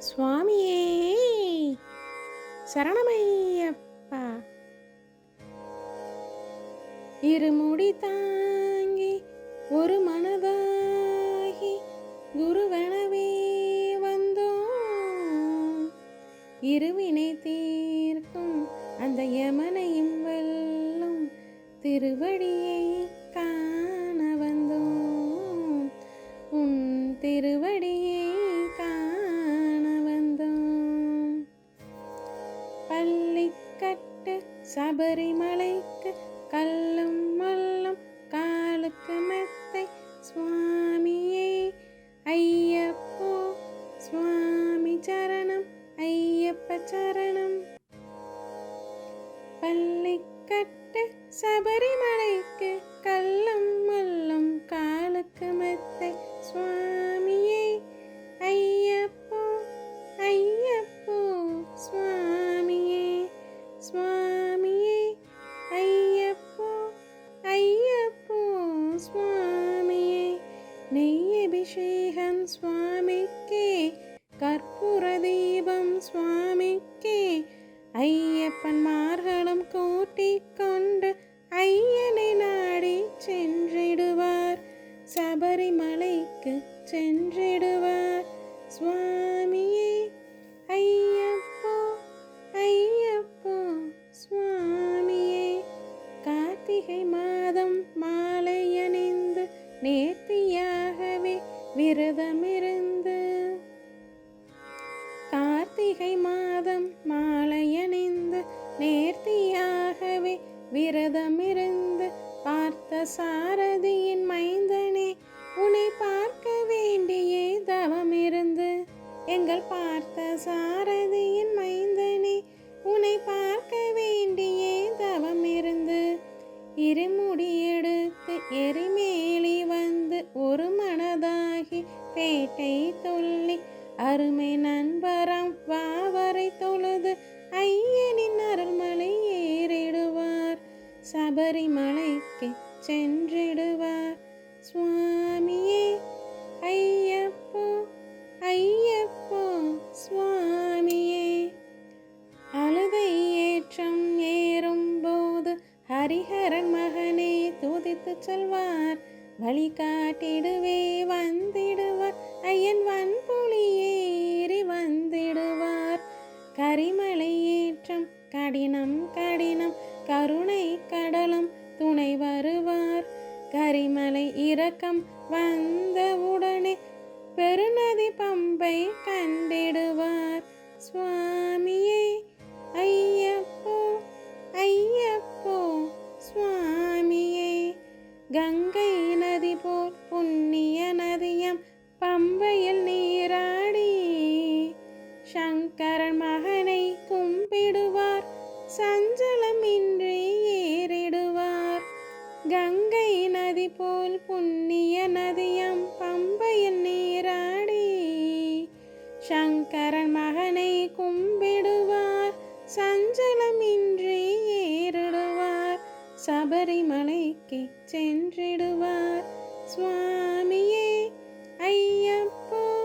சுவாமியே சரணமையப்பா. இருமுடி தாங்கி ஒரு மனதாகி குருவனவே வந்தோம். இருவினை தீர்க்கும் அந்த யமனையும் வெல்லும் திருவடியை சபரிமலைக்கு கல்லும் மல்லும் காலுக்கு மெத்தை சுவாமியே. ஐயப்போ சுவாமி சரணம் ஐயப்ப சரணம். பள்ளி கட்டு சபரிமலைக்கு கல்லும் மல்லும் காலுக்கு மெத்தை சுவாமியே. ஐயப்போ ஐயப்போ சுவாமி சுவாமிக்கே கற்பூர தீபம் சுவாமிக்கே. ஐயப்பன் மார்களும் கூட்டிக் கொண்டு ஐயனை நாடி சென்றிடுவார். சபரிமலைக்கு சென்றிடுவார். சுவாமியே ஐயப்போ ஐயப்போ சுவாமியே. கார்த்திகை மாதம் மாலை அணிந்து விரதமிருந்து. கார்த்திகை மாதம் மாலையணிந்து நேர்த்தியாகவே விரதமிருந்து பார்த்த சாரதி பேட்டை தொல்லி அருமை நண்பரம் வாவரை தொழுது ஐயனின் அருள்மலை ஏறிடுவார். சபரிமலைக்கு சென்றிடுவார். சுவாமியே ஐயப்போ ஐயப்போ சுவாமியே. அழுதை ஏற்றம் ஏறும்போது ஹரிஹரன் மகனே துதித்து செல்வார். வழிகாட்டிடுவே வந்திடுவார் கரிமலை ஏற்றம் கடினம் கடினம் கருணை கடலம் துணை வருவார். கரிமலை இரக்கம் வந்தவுடனே பெருநதி பம்பை கண்டிடுவார். சுவாமியே ஐயப்போ ஐயப்போ சுவாமியே கங்கை சபரிமலைக்கு சென்றிடுவார். சுவாமியே ஐயப்போ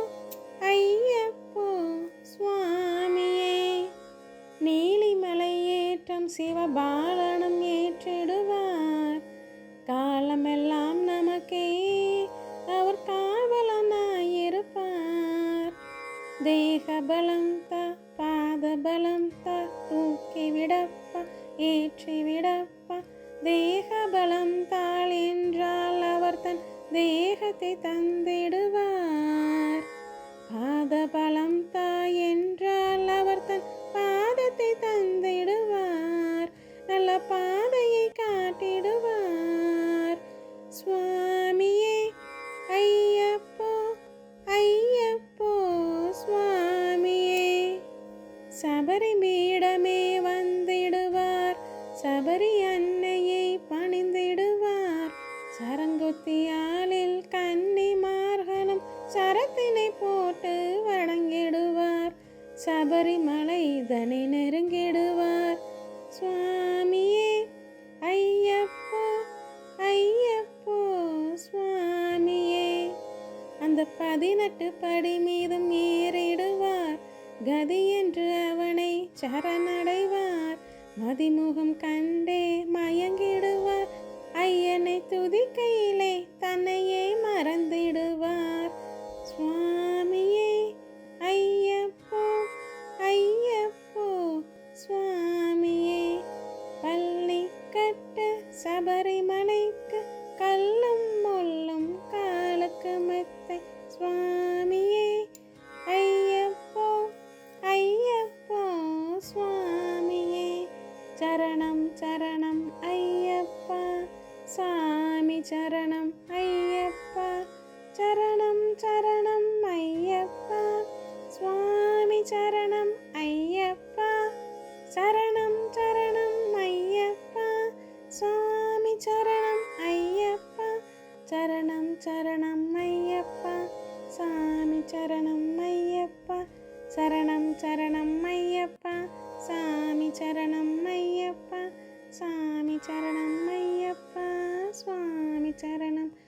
ஐயப்போ சுவாமியே. நீலிமலை ஏற்றம் சிவபாலனும் ஏற்றிடுவார். காலமெல்லாம் நமக்கே அவர் காவலனாயிருப்பார். தேக பலம் தா பாத பலம் தா தூக்கி விடப்பா ஏற்றி விடப்பா தேகபலம் தாள் என்றால் அவர் தன் தேகத்தை தந்திடுவார். பாதபலம் தாய் என்றால் அவர் தன் பாதத்தை தந்திடுவார். நல்ல பாதையை காட்டிடுவார். சுவாமியே ஐயப்போ ஐயப்போ சுவாமியே. சபரி பீடமே வந்திடுவார். சபரி அன்னை பணிந்திடுவார். சரங்குத்தியாலில் கன்னிமார்களும் சரத்தினை போட்டு வணங்கிடுவார். சபரிமலை இதனை நெருங்கிடுவார். சுவாமியே ஐயப்போ ஐயப்போ சுவாமியே. அந்த பதினெட்டு படி மீதும் ஏறிடுவார் மன்னவனை சரணடைவார். மதிமுகம் கண்டே மயங்கிடுவார். ஐயனை துதிக்கையிலே தன்னையே மறந்திடுவார். சுவாமியே சரணம் சரணம் ஐயப்பா சாமி சரணம் ஐயப்பா சரணம் சரணம் ஐயப்பா சுவாமி சரணம் ஐயப்பா சரணம் சரணம் ஐயப்பா சுவாமி சரணம் ஐயப்பா சரணம் சரணம் ஐயப்பா சாமி சரணம் ஐயப்பா சரணம் சரணம் ஐயப்பா சாமி சரணம் சுவாமி